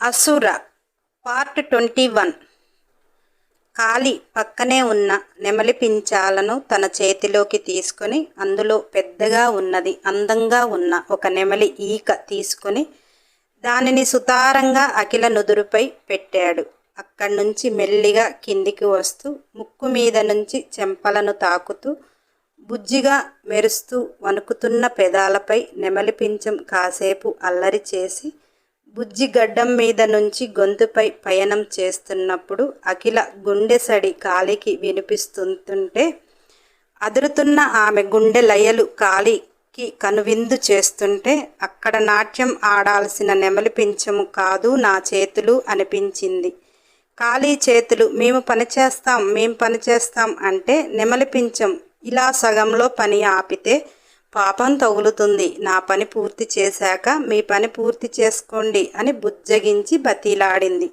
అసుర part twenty one. కాలి పక్కనే ఉన్న నెమలి పించాలను తన చేతిలోకి తీసుకొని అందులో పెద్దగా ఉన్నది అందంగా ఉన్న ఒక నెమలి ఈక తీసుకొని దానిని సుతారంగా అఖిల నుదురుపై పెట్టాడు. అక్కడి నుంచి మెల్లిగా కిందికి వస్తూ ముక్కు మీద నుంచి చెంపలను తాకుతూ బుజ్జిగా మెరుస్తూ వణుకుతున్న పెదాలపై నెమలి పించం కాసేపు అల్లరి చేసి బుజ్జి గడ్డం మీద నుంచి గొంతుపై పయనం చేస్తున్నప్పుడు అఖిల గుండెసడి కాలికి వినిపిస్తుంటుంటే అదురుతున్న ఆమె గుండె లయలు కాలికి కనువిందు చేస్తుంటే అక్కడ నాట్యం ఆడాల్సిన నెమలి పించము కాదు నా చేతులు అనిపించింది. ఖాళీ చేతులు మేము పనిచేస్తాం మేము పనిచేస్తాం అంటే నెమలి పించం ఇలా సగంలో పని ఆపితే పాపం తగులుతుంది. నా పని పూర్తి చేశాక మీ పని పూర్తి చేసుకోండి అని బుజ్జగించి బతిలాడింది.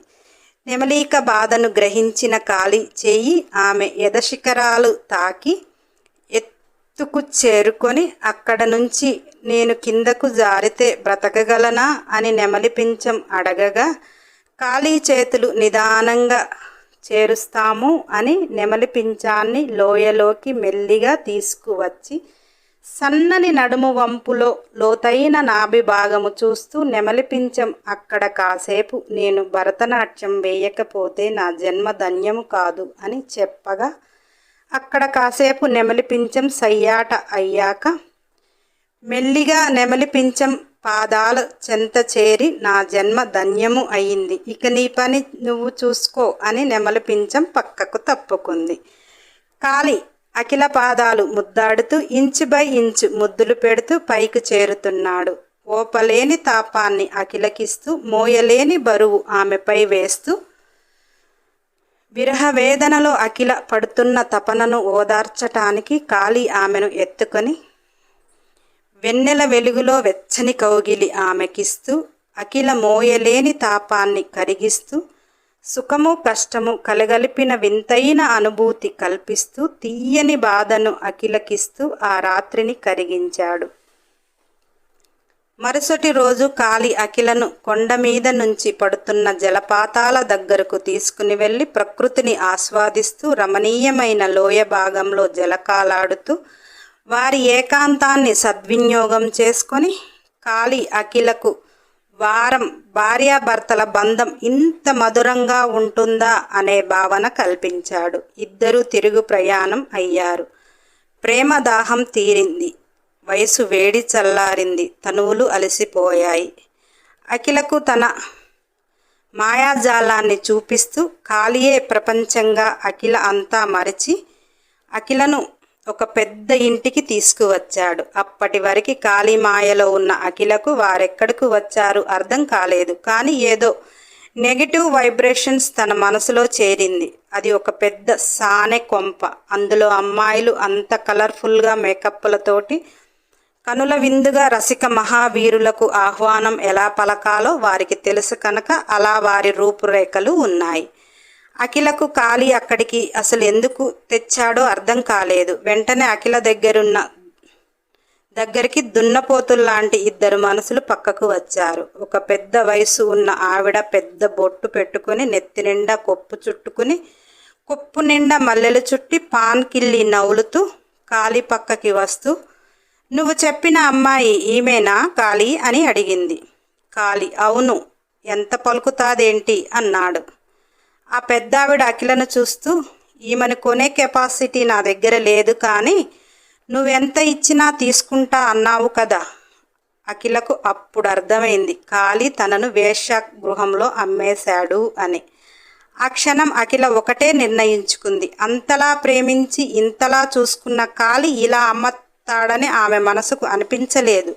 నెమలీక బాధను గ్రహించిన కాలి చేయి ఆమె ఎదశిఖరాలు తాకి ఎత్తుకు చేరుకొని అక్కడ నుంచి నేను కిందకు జారితే బ్రతకగలనా అని నెమలి పించం అడగగా ఖాళీ చేతులు నిదానంగా చేరుస్తాము అని నెమలి పించాన్ని లోయలోకి మెల్లిగా తీసుకువచ్చి సన్నని నడుము వంపులో లోతైన నాభి భాగము చూస్తూ నెమలిపించం. అక్కడ కాసేపు నేను భరతనాట్యం వేయకపోతే నా జన్మ ధన్యము కాదు అని చెప్పగా అక్కడ కాసేపు నెమలిపించం సయ్యాట అయ్యాక మెల్లిగా నెమలిపించం పాదాల చెంత చేరి నా జన్మ ధన్యము అయింది. ఇక నీ పని నువ్వు చూసుకో అని నెమలిపించం పక్కకు తప్పుకుంది. కాలి అఖిల పాదాలు ముద్దాడుతూ ఇంచు బై ఇంచు ముద్దులు పెడుతూ పైకి చేరుతున్నాడు. ఓపలేని తాపాన్ని అఖిలకిస్తూ మోయలేని బరువు ఆమెపై వేస్తూ విరహ వేదనలో అఖిల పడుతున్న తపనను ఓదార్చటానికి కాళీ ఆమెను ఎత్తుకొని వెన్నెల వెలుగులో వెచ్చని కౌగిలి ఆమెకిస్తూ అఖిల మోయలేని తాపాన్ని కరిగిస్తూ సుఖము కష్టము కలగలిపిన వింతైన అనుభూతి కల్పిస్తూ తీయని బాధను అఖిలకిస్తూ ఆ రాత్రిని కరిగించాడు. మరుసటి రోజు కాలి అఖిలను కొండ మీద నుంచి పడుతున్న జలపాతాల దగ్గరకు తీసుకుని వెళ్ళి ప్రకృతిని ఆస్వాదిస్తూ రమణీయమైన లోయ భాగంలో జలకాలాడుతూ వారి ఏకాంతాన్ని సద్వినియోగం చేసుకొని కాళీ అఖిలకు వారం భార్యాభర్తల బంధం ఇంత మధురంగా ఉంటుందా అనే భావన కల్పించాడు. ఇద్దరు తిరుగు ప్రయాణం అయ్యారు. ప్రేమ దాహం తీరింది. వయసు వేడి చల్లారింది. తనువులు అలసిపోయాయి. అఖిలకు తన మాయాజాలాన్ని చూపిస్తూ ఖాళీయే ప్రపంచంగా అఖిల అంతా మరిచి అఖిలను ఒక పెద్ద ఇంటికి తీసుకువచ్చాడు. అప్పటి వరకు కాళీమాయలో ఉన్న అఖిలకు వారెక్కడికి వచ్చారు అర్థం కాలేదు. కానీ ఏదో నెగిటివ్ వైబ్రేషన్స్ తన మనసులో చేరింది. అది ఒక పెద్ద సానె కొంప. అందులో అమ్మాయిలు అంత కలర్ఫుల్గా మేకప్లతోటి కనుల విందుగా రసిక మహావీరులకు ఆహ్వానం ఎలా పలకాలో వారికి తెలుసు కనుక అలా వారి రూపురేఖలు ఉన్నాయి. అఖిలకు కాలి అక్కడికి అసలు ఎందుకు తెచ్చాడో అర్థం కాలేదు. వెంటనే అఖిల దగ్గరున్న దగ్గరికి దున్నపోతుల్లాంటి ఇద్దరు మనసులు పక్కకు వచ్చారు. ఒక పెద్ద వయసు ఉన్న ఆవిడ పెద్ద బొట్టు పెట్టుకుని నెత్తి నిండా కొప్పు చుట్టుకుని కొప్పు నిండా మల్లెలు చుట్టి పాన్ కిల్లి నవ్వులుతూ కాలి పక్కకి వస్తూ నువ్వు చెప్పిన అమ్మాయి ఈమెనా కాళీ అని అడిగింది. కాళీ అవును. ఎంత పలుకుతాదేంటి? అన్నాడు. ఆ పెద్దావిడ అఖిలను చూస్తూ ఈమెను కొనే కెపాసిటీ నా దగ్గర లేదు కానీ నువ్వెంత ఇచ్చినా తీసుకుంటా అన్నావు కదా అఖిలకు అప్పుడు అర్థమైంది. కాళీ తనను వేశ్య గృహంలో అమ్మేశాడు అని. ఆ క్షణం అఖిల ఒకటే నిర్ణయించుకుంది. అంతలా ప్రేమించి ఇంతలా చూసుకున్న కాళీ ఇలా అమ్మతాడని ఆమె మనసుకు అనిపించలేదు.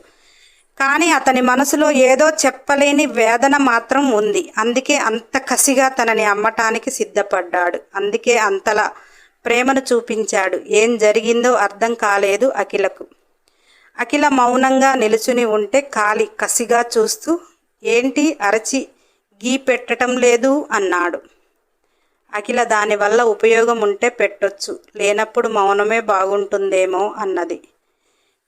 కానీ అతని మనసులో ఏదో చెప్పలేని వేదన మాత్రం ఉంది. అందుకే అంత కసిగా తనని అమ్మటానికి సిద్ధపడ్డాడు. అందుకే అంతలా ప్రేమను చూపించాడు. ఏం జరిగిందో అర్థం కాలేదు అఖిలకు. అఖిల మౌనంగా నిలుచుని ఉంటే కాలి కసిగా చూస్తూ ఏంటి అరచి గీ పెట్టడం లేదు అన్నాడు. అఖిల దానివల్ల ఉపయోగం ఉంటే పెట్టొచ్చు. లేనప్పుడు మౌనమే బాగుంటుందేమో అన్నది.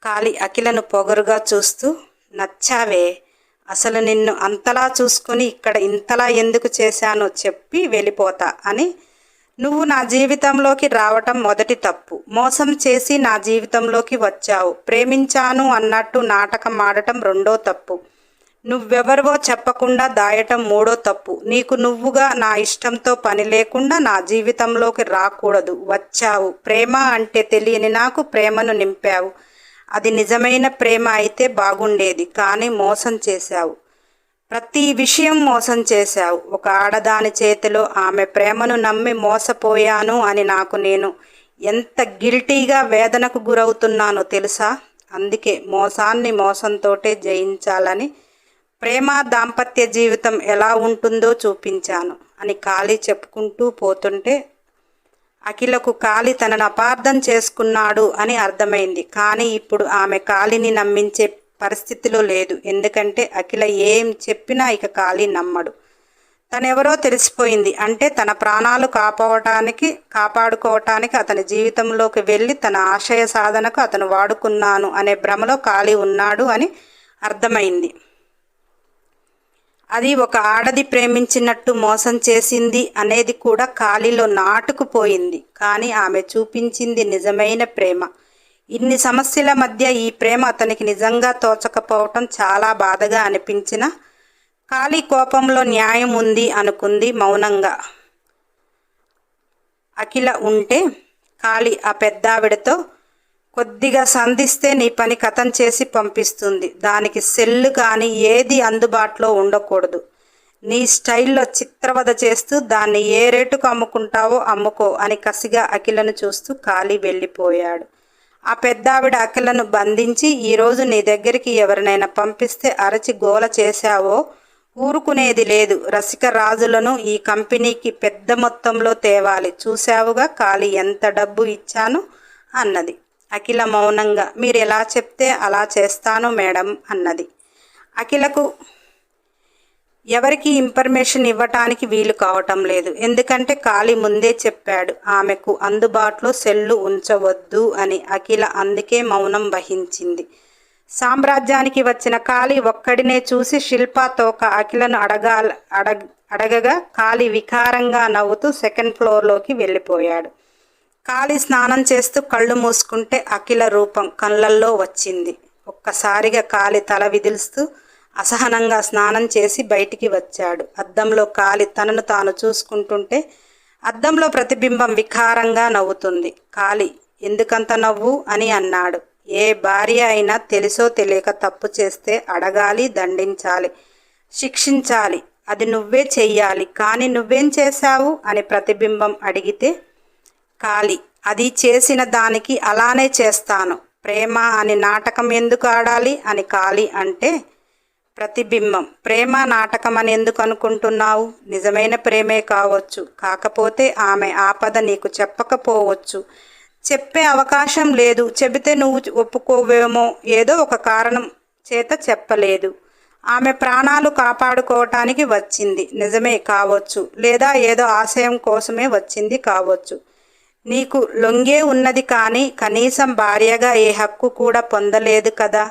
కాలి అఖిలను పొగరుగా చూస్తూ నచ్చావే? అసలు నిన్ను అంతలా చూసుకొని ఇక్కడ ఇంతలా ఎందుకు చేశానో చెప్పి వెళ్ళిపోతా అని. నువ్వు నా జీవితంలోకి రావటం మొదటి తప్పు. మోసం చేసి నా జీవితంలోకి వచ్చావు. ప్రేమించాను అన్నట్టు నాటకం ఆడటం రెండో తప్పు. నువ్వెవరివో చెప్పకుండా దాయటం మూడో తప్పు. నీకు నువ్వుగా నా ఇష్టంతో పని లేకుండా నా జీవితంలోకి రాకూడదు. వచ్చావు. ప్రేమ అంటే తెలియని నాకు ప్రేమను నింపావు. అది నిజమైన ప్రేమ అయితే బాగుండేది కానీ మోసం చేశావు. ప్రతి విషయం మోసం చేశావు. ఒక ఆడదాని చేతిలో ఆమె ప్రేమను నమ్మి మోసపోయాను అని నాకు నేను ఎంత గిల్టీగా వేదనకు గురవుతున్నానో తెలుసా? అందుకే మోసాన్ని మోసంతోటే జయించాలని ప్రేమ దాంపత్య జీవితం ఎలా ఉంటుందో చూపించాను అని ఖాళీ చెప్పుకుంటూ పోతుంటే అఖిలకు కాలి తనను అపార్థం చేసుకున్నాడు అని అర్థమైంది. కానీ ఇప్పుడు ఆమె కాలిని నమ్మించే పరిస్థితిలో లేదు. ఎందుకంటే అఖిల ఏం చెప్పినా ఇక కాలి నమ్మడు. తనెవరో తెలిసిపోయింది. అంటే తన ప్రాణాలు కాపాడటానికి కాపాడుకోవటానికి అతని జీవితంలోకి వెళ్ళి తన ఆశయ సాధనకు అతను వాడుకున్నాను అనే భ్రమలో ఖాళీ ఉన్నాడు అని అర్థమైంది. అది ఒక ఆడది ప్రేమించినట్టు మోసం చేసింది అనేది కూడా ఖాళీలో నాటుకుపోయింది. కానీ ఆమె చూపించింది నిజమైన ప్రేమ. ఇన్ని సమస్యల మధ్య ఈ ప్రేమ అతనికి నిజంగా తోచకపోవటం చాలా బాధగా అనిపించిన ఖాళీ కోపంలో న్యాయం ఉంది అనుకుంది మౌనంగా. అఖిల ఉంటే ఖాళీ ఆ పెద్దావిడతో కొద్దిగా సంధిస్తే నీ పని కథం చేసి పంపిస్తుంది. దానికి సెల్లు కానీ ఏది అందుబాటులో ఉండకూడదు. నీ స్టైల్లో చిత్రవద చేస్తూ దాన్ని ఏ రేటుకు అమ్ముకుంటావో అమ్ముకో అని కసిగా అఖిలను చూస్తూ ఖాళీ వెళ్ళిపోయాడు. ఆ పెద్దావిడ అఖిలను బంధించి ఈరోజు నీ దగ్గరికి ఎవరినైనా పంపిస్తే అరచి గోల చేశావో? ఊరుకునేది లేదు. రసిక రాజులను ఈ కంపెనీకి పెద్ద మొత్తంలో తేవాలి. చూశావుగా ఖాళీ ఎంత డబ్బు ఇచ్చాను? అన్నది. అఖిల మౌనంగా మీరు ఎలా చెప్తే అలా చేస్తాను మేడం అన్నది. అఖిలకు ఎవరికి ఇన్ఫర్మేషన్ ఇవ్వటానికి వీలు కావటం లేదు. ఎందుకంటే కాళీ ముందే చెప్పాడు ఆమెకు అందుబాటులో సెల్లు ఉంచవద్దు అని అఖిల అందుకే మౌనం వహించింది. సామ్రాజ్యానికి వచ్చిన కాళీ ఒక్కడినే చూసి శిల్ప తోక అఖిలను అడగాల అడగ అడగగా కాళీ వికారంగా నవ్వుతూ సెకండ్ ఫ్లోర్లోకి వెళ్ళిపోయాడు. కాలి స్నానం చేస్తూ కళ్ళు మూసుకుంటే అఖిల రూపం కళ్ళల్లో వచ్చింది. ఒక్కసారిగా కాలి తల విదిలుస్తూ అసహనంగా స్నానం చేసి బయటికి వచ్చాడు. అద్దంలో కాలి తనను తాను చూసుకుంటుంటే అద్దంలో ప్రతిబింబం వికారంగా నవ్వుతుంది. కాలి ఎందుకంత నవ్వు? అని అన్నాడు. ఏ భార్య అయినా తెలుసో తెలియక తప్పు చేస్తే అడగాలి దండించాలి శిక్షించాలి. అది నువ్వే చెయ్యాలి. కానీ నువ్వేం చేశావు? అని ప్రతిబింబం అడిగితే కాలి. అది చేసిన దానికి అలానే చేస్తాను. ప్రేమ అని నాటకం ఎందుకు ఆడాలి? అని కాలి అంటే ప్రతిబింబం. ప్రేమ నాటకం అని ఎందుకు అనుకుంటున్నావు? నిజమైన ప్రేమే కావచ్చు. కాకపోతే ఆమె ఆపద నీకు చెప్పకపోవచ్చు. చెప్పే అవకాశం లేదు. చెబితే నువ్వు ఒప్పుకోవేమో. ఏదో ఒక కారణం చేత చెప్పలేదు. ఆమె ప్రాణాలు కాపాడుకోవటానికి వచ్చింది. నిజమే కావచ్చు. లేదా ఏదో ఆశయం కోసమే వచ్చింది కావచ్చు. నీకు లొంగే ఉన్నది కానీ కనీసం భార్యగా ఏ హక్కు కూడా పొందలేదు కదా?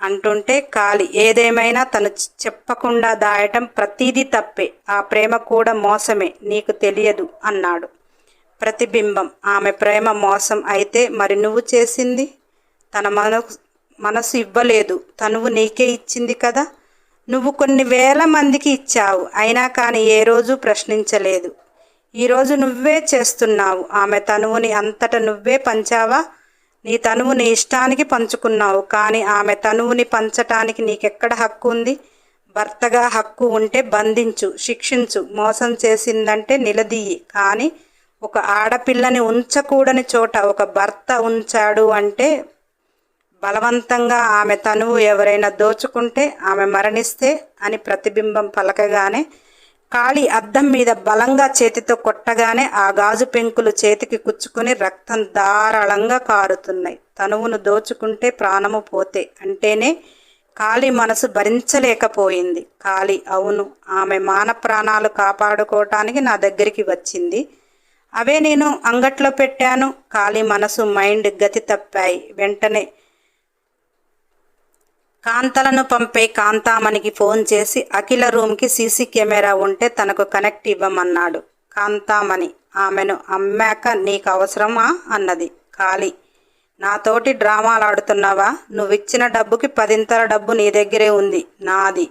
అంటుంటే కాలి. ఏదేమైనా తను చెప్పకుండా దాయటం ప్రతీది తప్పే. ఆ ప్రేమ కూడా మోసమే. నీకు తెలియదు అన్నాడు. ప్రతిబింబం. ఆమె ప్రేమ మోసం అయితే మరి నువ్వు చేసింది? తన మన మనసు ఇవ్వలేదు. తనువు నీకే ఇచ్చింది కదా? నువ్వు కొన్ని వేల మందికి ఇచ్చావు. అయినా కానీ ఏ రోజు ప్రశ్నించలేదు. ఈరోజు నువ్వే చేస్తున్నావు. ఆమె తనువుని అంతట నువ్వే పంచావా? నీ తనువు నీ ఇష్టానికి పంచుకున్నావు. కానీ ఆమె తనువుని పంచటానికి నీకెక్కడ హక్కు ఉంది? భర్తగా హక్కు ఉంటే బంధించు శిక్షించు. మోసం చేసిందంటే నిలదీయి. కానీ ఒక ఆడపిల్లని ఉంచకూడని చోట ఒక భర్త ఉంచాడు అంటే బలవంతంగా ఆమె తనువు ఎవరైనా దోచుకుంటే ఆమె మరణిస్తే అని ప్రతిబింబం పలకగానే కాళీ అద్దం మీద బలంగా చేతితో కొట్టగానే ఆ గాజు పెంకులు చేతికి కుచ్చుకుని రక్తం ధారాళంగా కారుతున్నాయి. తనువును దోచుకుంటే ప్రాణము పోతే అంటేనే కాళీ మనసు భరించలేకపోయింది. కాళీ అవును ఆమె మాన ప్రాణాలు కాపాడుకోవటానికి నా దగ్గరికి వచ్చింది. అవే నేను అంగట్లో పెట్టాను. కాళీ మనసు మైండ్ గతి తప్పాయి. వెంటనే కాంతలను పంపే కాంతామణికి ఫోన్ చేసి అఖిల రూమ్కి సీసీ కెమెరా ఉంటే తనకు కనెక్ట్ ఇవ్వమన్నాడు. కాంతామణి ఆమెను అమ్మాక నీకు అవసరమా? అన్నది. ఖాళీ. నాతోటి డ్రామాలాడుతున్నావా నువ్విచ్చిన డబ్బుకి పదింతల డబ్బు నీ దగ్గరే ఉంది. నాది.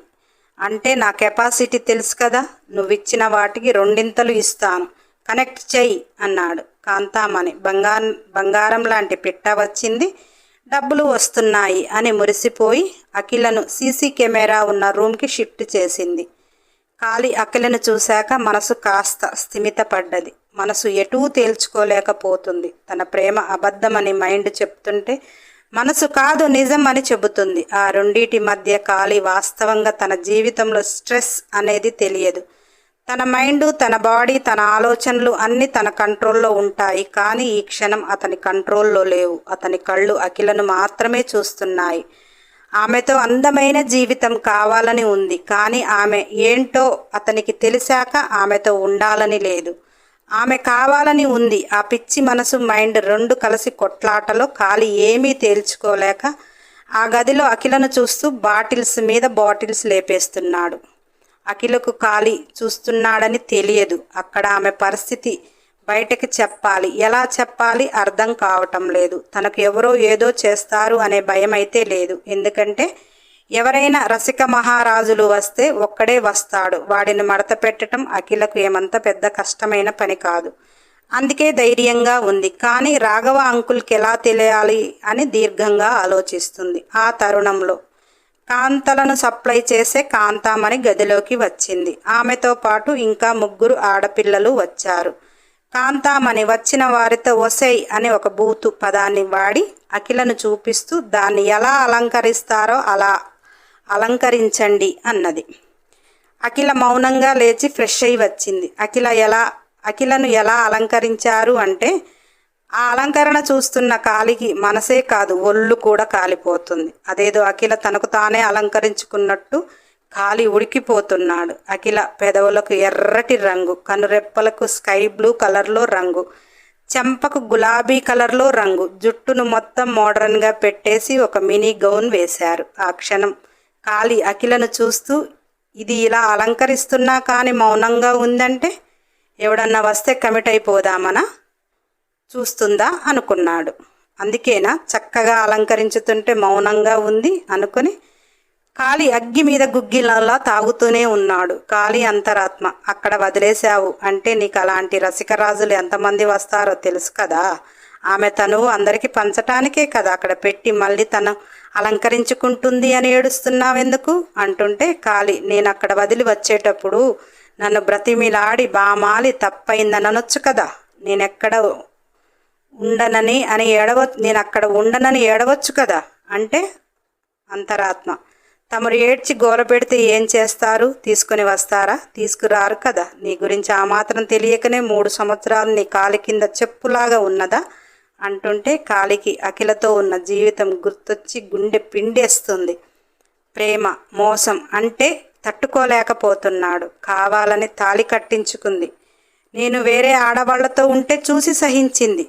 అంటే నా కెపాసిటీ తెలుసు కదా? నువ్విచ్చిన వాటికి రెండింతలు ఇస్తాను. కనెక్ట్ చెయ్యి అన్నాడు. కాంతామణి బంగారం బంగారం లాంటి పిట్ట వచ్చింది. డబ్బులు వస్తున్నాయి అని మురిసిపోయి అఖిలను సీసీ కెమెరా ఉన్న రూమ్కి షిఫ్ట్ చేసింది. కాలి అఖిలను చూశాక మనసు కాస్త స్థిమితపడ్డది. మనసు ఎటూ తేల్చుకోలేకపోతుంది. తన ప్రేమ అబద్ధమని మైండ్ చెప్తుంటే మనసు కాదు నిజం అని చెబుతుంది. ఆ రెండిటి మధ్య ఖాళీ వాస్తవంగా తన జీవితంలో స్ట్రెస్ అనేది తెలియదు. తన మైండ్ తన బాడీ తన ఆలోచనలు అన్నీ తన కంట్రోల్లో ఉంటాయి. కానీ ఈ క్షణం అతని కంట్రోల్లో లేవు. అతని కళ్ళు అఖిలను మాత్రమే చూస్తున్నాయి. ఆమెతో అందమైన జీవితం కావాలని ఉంది. కానీ ఆమె ఏంటో అతనికి తెలిసాక ఆమెతో ఉండాలని లేదు. ఆమె కావాలని ఉంది. ఆ పిచ్చి మనసు మైండ్ రెండు కలిసి కొట్లాటలో కాలి ఏమీ తేల్చుకోలేక ఆ గదిలో అఖిలను చూస్తూ బాటిల్స్ మీద బాటిల్స్ లేపేస్తున్నాడు. అఖిలకు కాలి చూస్తున్నాడని తెలియదు. అక్కడ ఆమె పరిస్థితి బయటకి చెప్పాలి. ఎలా చెప్పాలి అర్థం కావటం లేదు. తనకు ఎవరో ఏదో చేస్తారు అనే భయం అయితే లేదు. ఎందుకంటే ఎవరైనా రసిక మహారాజులు వస్తే ఒక్కడే వస్తాడు. వాడిని మడత పెట్టడం అఖిలకు ఏమంత పెద్ద కష్టమైన పని కాదు. అందుకే ధైర్యంగా ఉంది. కానీ రాఘవ అంకుల్కి ఎలా తెలియాలి అని దీర్ఘంగా ఆలోచిస్తుంది. ఆ తరుణంలో కాంతలను సప్లై చేసే కాంతామణి గదిలోకి వచ్చింది. ఆమెతో పాటు ఇంకా ముగ్గురు ఆడపిల్లలు వచ్చారు. కాంతామణి వచ్చిన వారితో ఒసై అని ఒక బూతు పదాన్ని వాడి అఖిలను చూపిస్తూ దాన్ని ఎలా అలంకరిస్తారో అలా అలంకరించండి అన్నది. అఖిల మౌనంగా లేచి ఫ్రెష్ అయి వచ్చింది. అఖిల ఎలా అఖిలను ఎలా అలంకరించారు అంటే ఆ అలంకరణ చూస్తున్న కాలికి మనసే కాదు ఒళ్ళు కూడా కాలిపోతుంది. అదేదో అఖిల తనకు తానే అలంకరించుకున్నట్టు కాలి ఉడికిపోతున్నాడు. అఖిల పెదవులకు ఎర్రటి రంగు కనురెప్పలకు స్కై బ్లూ కలర్లో రంగు చెంపకు గులాబీ కలర్లో రంగు జుట్టును మొత్తం మోడర్న్గా పెట్టేసి ఒక మినీ గౌన్ వేశారు. ఆ క్షణం కాలి అఖిలను చూస్తూ ఇది ఇలా అలంకరిస్తున్నా కానీ మౌనంగా ఉందంటే ఎవడన్నా వస్తే కమిట్ అయిపోదామనా? చూస్తుందా అనుకున్నాడు. అందుకేనా చక్కగా అలంకరించుతుంటే మౌనంగా ఉంది అనుకుని కాళీ అగ్గి మీద గుగ్గిలలా తాగుతూనే ఉన్నాడు. కాళీ అంతరాత్మ అక్కడ వదిలేశావు అంటే నీకు అలాంటి రసికరాజులు ఎంతమంది వస్తారో తెలుసు కదా. ఆమె తనువు అందరికీ పంచటానికే కదా అక్కడ పెట్టి మళ్ళీ తను అలంకరించుకుంటుంది అని ఏడుస్తున్నావెందుకు? అంటుంటే కాలి నేను అక్కడ వదిలి వచ్చేటప్పుడు నన్ను బ్రతిమిలాడి బామాలి తప్పైందనొచ్చు కదా. నేనెక్కడ ఉండనని అని ఏడవ నేను అక్కడ ఉండనని ఏడవచ్చు కదా? అంటే అంతరాత్మ. తమరు ఏడ్చి గోల పెడితే ఏం చేస్తారు? తీసుకుని వస్తారా? తీసుకురారు కదా? నీ గురించి ఆ మాత్రం తెలియకనే మూడు సంవత్సరాలు నీ కాలి కింద చెప్పులాగా ఉన్నదా? అంటుంటే కాలికి అఖిలతో ఉన్న జీవితం గుర్తొచ్చి గుండె పిండేస్తుంది. ప్రేమ మోసం అంటే తట్టుకోలేకపోతున్నాడు. కావాలని తాలి కట్టించుకుంది. నేను వేరే ఆడవాళ్ళతో ఉంటే చూసి సహించింది.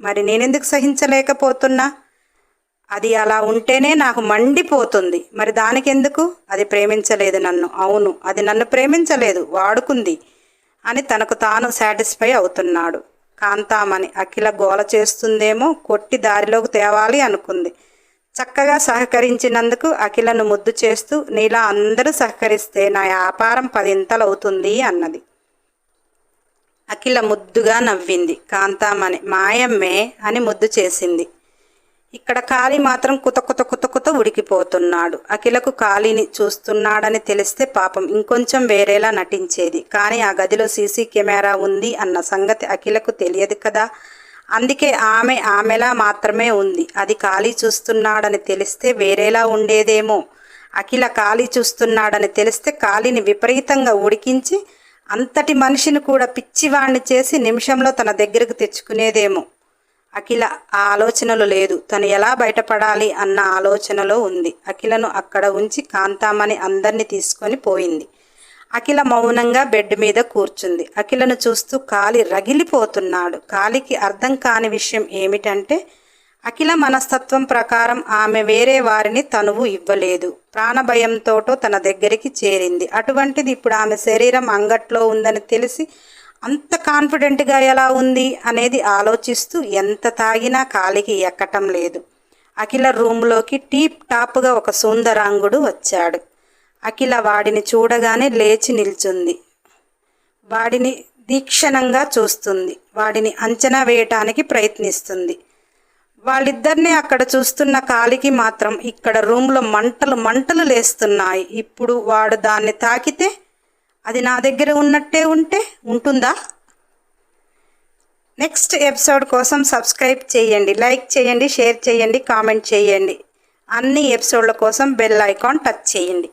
మరి నేనెందుకు సహించలేకపోతున్నా? అది అలా ఉంటేనే నాకు మండిపోతుంది. మరి దానికెందుకు? అది ప్రేమించలేదు నన్ను. అవును అది నన్ను ప్రేమించలేదు వాడుకుంది అని తనకు తాను సాటిస్ఫై అవుతున్నాడు. కాంతామణి అఖిల గోల చేస్తుందేమో కొట్టి దారిలోకి తేవాలి అనుకుంది. చక్కగా సహకరించినందుకు అఖిలను ముద్దు చేస్తూ నీలా అందరూ సహకరిస్తే నా వ్యాపారం పదింతలవుతుంది అన్నది. అఖిల ముద్దుగా నవ్వింది. కాంతామని మాయమ్మే అని ముద్దు చేసింది. ఇక్కడ కాలి మాత్రం కుత కుత కుత కుత ఉడికిపోతున్నాడు. అఖిలకు కాలిని చూస్తున్నాడని తెలిస్తే పాపం ఇంకొంచెం వేరేలా నటించేది. కానీ ఆ గదిలో సీసీ కెమెరా ఉంది అన్న సంగతి అఖిలకు తెలియదు కదా. అందుకే ఆమె ఆమెలా మాత్రమే ఉంది. అది ఖాళీ చూస్తున్నాడని తెలిస్తే వేరేలా ఉండేదేమో. అఖిల ఖాళీ చూస్తున్నాడని తెలిస్తే కాలిని విపరీతంగా ఉడికించి అంతటి మనిషిని కూడా పిచ్చివాణ్ణి చేసి నిమిషంలో తన దగ్గరకు తెచ్చుకునేదేమో. అఖిల ఆ ఆలోచనలు లేదు. తను ఎలా బయటపడాలి అన్న ఆలోచనలో ఉంది. అఖిలను అక్కడ ఉంచి కాంతామని అందరిని తీసుకొని పోయింది. అఖిల మౌనంగా బెడ్ మీద కూర్చుంది. అఖిలను చూస్తూ కాలి రగిలిపోతున్నాడు. కాలికి అర్థం కాని విషయం ఏమిటంటే అఖిల మనస్తత్వం ప్రకారం ఆమె వేరే వారిని తనువు ఇవ్వలేదు. ప్రాణభయంతోటో తన దగ్గరికి చేరింది. అటువంటిది ఇప్పుడు ఆమె శరీరం అంగట్లో ఉందని తెలిసి అంత కాన్ఫిడెంట్గా ఎలా ఉంది అనేది ఆలోచిస్తూ ఎంత తాగినా కాలికి ఎక్కటం లేదు. అఖిల రూమ్లోకి టీప్ టాప్గా ఒక సుందరాంగుడు వచ్చాడు. అఖిల వాడిని చూడగానే లేచి నిల్చుంది. వాడిని దీక్షణంగా చూస్తుంది. వాడిని అంచనా వేయటానికి ప్రయత్నిస్తుంది. వాళ్ళిద్దరిని అక్కడ చూస్తున్న కాలికి మాత్రం ఇక్కడ రూమ్లో మంటలు మంటలు లేస్తున్నాయి. ఇప్పుడు వాడు దాన్ని తాకితే అది నా దగ్గర ఉన్నట్టే ఉంటే ఉంటుందా? నెక్స్ట్ ఎపిసోడ్ కోసం సబ్స్క్రైబ్ చేయండి లైక్ చేయండి షేర్ చేయండి కామెంట్ చేయండి. అన్ని ఎపిసోడ్ల కోసం బెల్ ఐకాన్ టచ్ చేయండి.